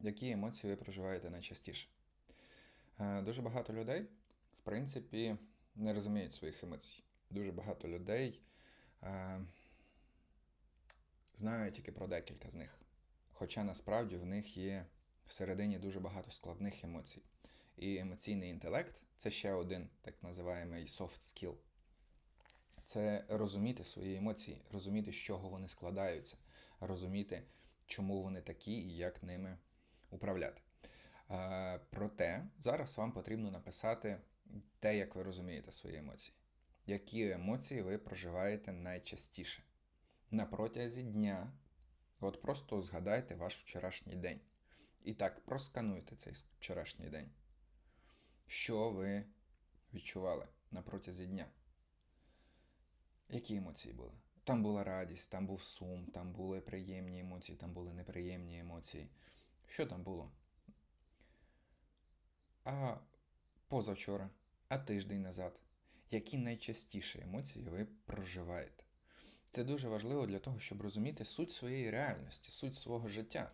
Які емоції ви проживаєте найчастіше? Е, Дуже багато людей, в принципі, не розуміють своїх емоцій. Дуже багато людей е, знають тільки про декілька з них. Хоча насправді в них є всередині дуже багато складних емоцій. І емоційний інтелект це ще один так називаємо soft skill. Це розуміти свої емоції, розуміти, з чого вони складаються, розуміти, чому вони такі і як ними управляти. Проте зараз вам потрібно написати те, як ви розумієте свої емоції. Які емоції ви проживаєте найчастіше? На протязі дня. От просто згадайте ваш вчорашній день. І так, проскануйте цей вчорашній день. Що ви відчували на протязі дня? Які емоції були? Там була радість, там був сум, там були приємні емоції, там були неприємні емоції. Що там було? А позавчора, а тиждень назад. Які найчастіші емоції ви проживаєте? Це дуже важливо для того, щоб розуміти суть своєї реальності, суть свого життя.